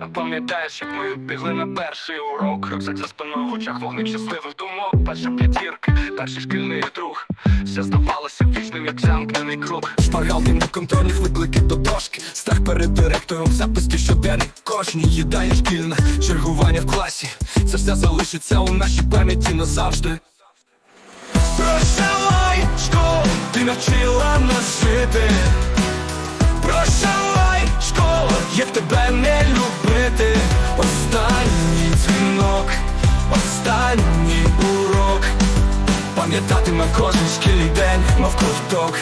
А пам'ятаєш, як ми бігли на перший урок? Рюкзак за спиною в очах вогник щасливих думок. Перша п'ятірка, перший шкільний друг. Все здавалося вічним, як замкнений круг. Шпаргалки на контрольних виклики до дошки. Страх перед директором, записки щоденник Кожній. Їдальня шкільна, чергування в класі. Це все залишиться у нашій пам'яті назавжди. Прощавай, школу, ти навчила нас жити. Прощавай, школа, як тебе не останній урок. Пам'ятатиме кожен шкільний день, мов ковток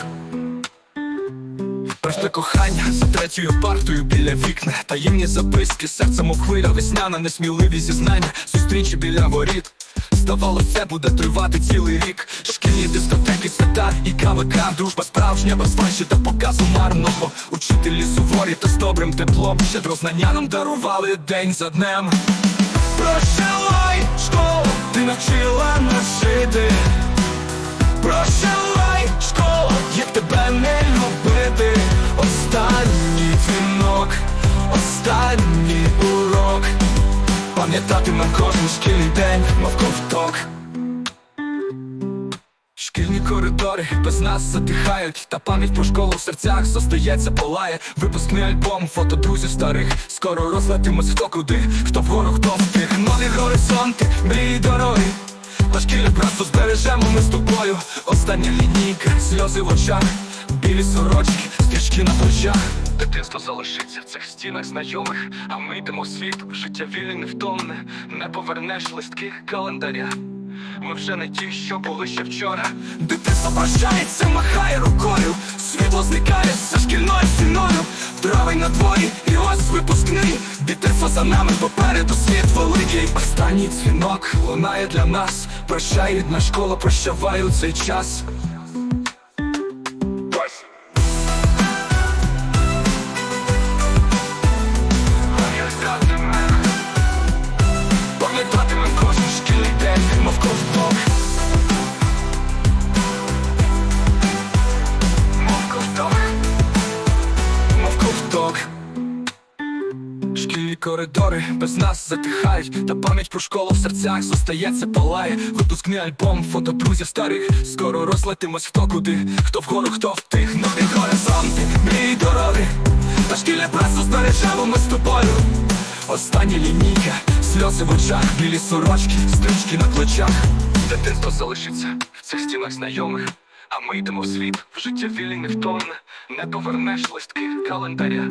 Перше кохання за третьою партою біля вікна. Таємні записки, серце мов хвиля весняна, несміливі зізнання, зустрічі біля воріт. Здавалося, буде тривати цілий рік. Шкільні дискотеки, свята і КВК. Дружба справжня, без фальші та показу марного. Учителі суворі та з добрим теплом. Щедро знання нам дарували день за днем останній урок. Пам'ятатиме кожен шкільний день, мов ковток. Шкільні коридори без нас затихають, та пам'ять про школу в серцях зостається, палає. Випускний альбом, фото друзів старих, скоро розлетимось хто куди, хто вгору, хто втих Нові горизонти, мрії дороги. Та шкільне братство збережемо ми з тобою. Остання лінійка, сльози в очах, білі сорочки, стрічки на плечах Дитинство залишиться в цих стінах знайомих, а ми йдемо в світ, життя вільне, невтомне, не повернеш листки календаря. Ми вже не ті, що були ще вчора. Дитинство прощається, махає рукою, світло зникає за шкільною стіною. Травень на дворі, і ось випускний. Дитинство за нами попереду світ великий. Останній дзвінок лунає для нас. Прощай, рідна школа, прощавай цей час. Шкільні коридори без нас затихають, та пам'ять про школу в серцях зостається, палає. Випускний альбом, фото друзів старих. Скоро розлетимось хто куди, хто вгору, хто втих. Нові горизонти, мрії дороги. Та шкільне працю збережемо з тобою. Остання лінійка, сльози в очах, білі сорочки, стрічки на плечах. Дитинство залишиться в цих стінах знайомих. А ми йдемо в світ, в життя вільне невтомне, не повернеш листки календаря.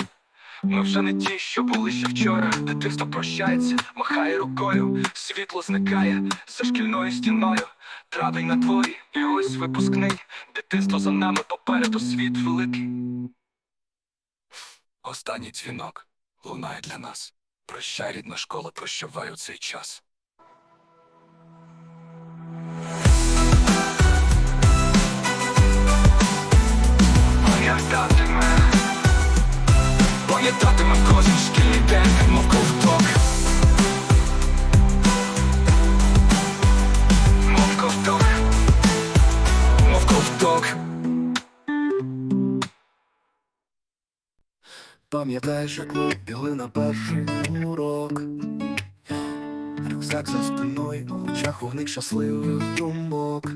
Ми вже не ті, що були ще вчора. Дитинство прощається, махає рукою, світло зникає за шкільною стіною. Травень на дворі, і ось випускний. Дитинство за нами попереду світ великий. Останній дзвінок лунає для нас. Прощай, рідна школа, прощавай цей час. Пам'ятаєш, як ми бігли на перший урок? Рюкзак за спиною, в очах вогник щасливих думок.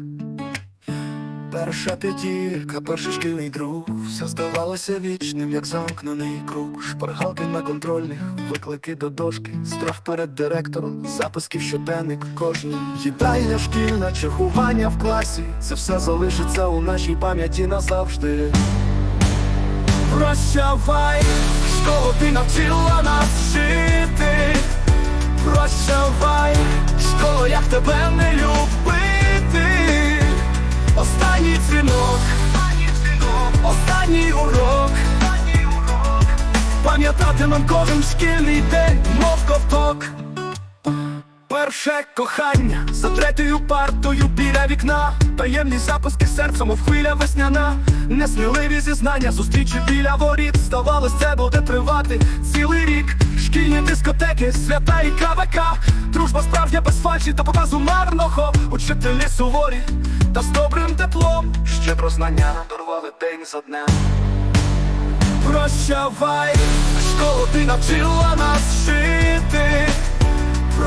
Перша п'ятірка, перший шкільний друг. Все здавалося вічним, як замкнений круг. Шпаргалки на контрольних, виклики до дошки. Страх перед директором, записки в щоденник кожній. Їдальня шкільна, чергування в класі. Це все залишиться у нашій пам'яті назавжди Прощавай, школу ти навчила нас жити. Прощавай, школу, як тебе не любити. Останній дзвінок, останній урок. Пам'ятатимем кожен шкільний день, мов ковток. Перше кохання. За третьою партою біля вікна. Таємні записки серцем, мов хвиля весняна. Несміливі зізнання, зустрічі біля воріт. Здавалось, це буде тривати цілий рік. Шкільні дискотеки, свята і КВК. Дружба справжня без фальші та показу марного. Учителі суворі та з добрим теплом. Щедро знання дарували день за днем. Прощавай, школу ти навчила нас жити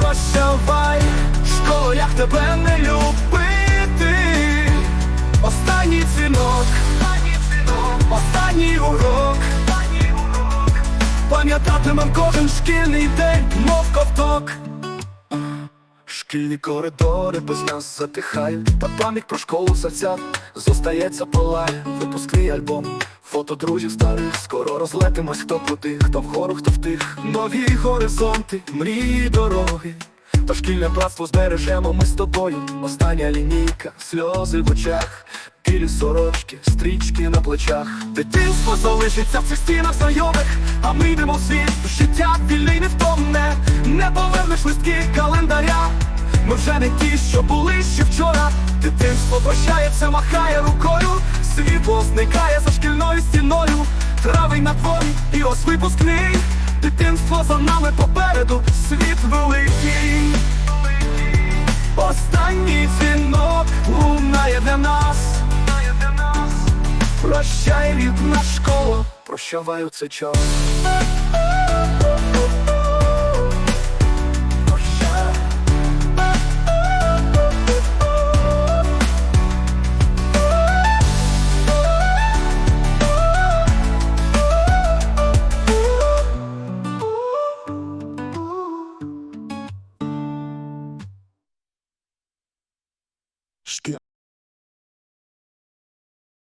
прощавай, в школях тебе не любити, останній дзвінок, останній урок, пам'ятатимем кожен шкільний день, мов ковток. Шкільні коридори без нас затихають, та пам'ять про школу серця зостається палає, випускний альбом фото друзів старих. Скоро розлетимось хто куди, хто вгору, хто втих. Нові горизонти, мрії, дороги. Та шкільне братство збережемо ми з тобою. Остання лінійка, сльози в очах, білі сорочки, стрічки на плечах. Дитинство залишиться в цих стінах знайомих, а ми йдемо в світ, життя вільне й невтомне, не повернеш листки календаря. Ми вже не ті, що були ще вчора. Дитинство прощається, махає рукою, світло зникає за шкільною стіною, травень на дворі і ось випускний. Дитинство за нами попереду, світ великий. Останній дзвінок лунає для нас. Прощай, рідна школа, прощаваю цей час.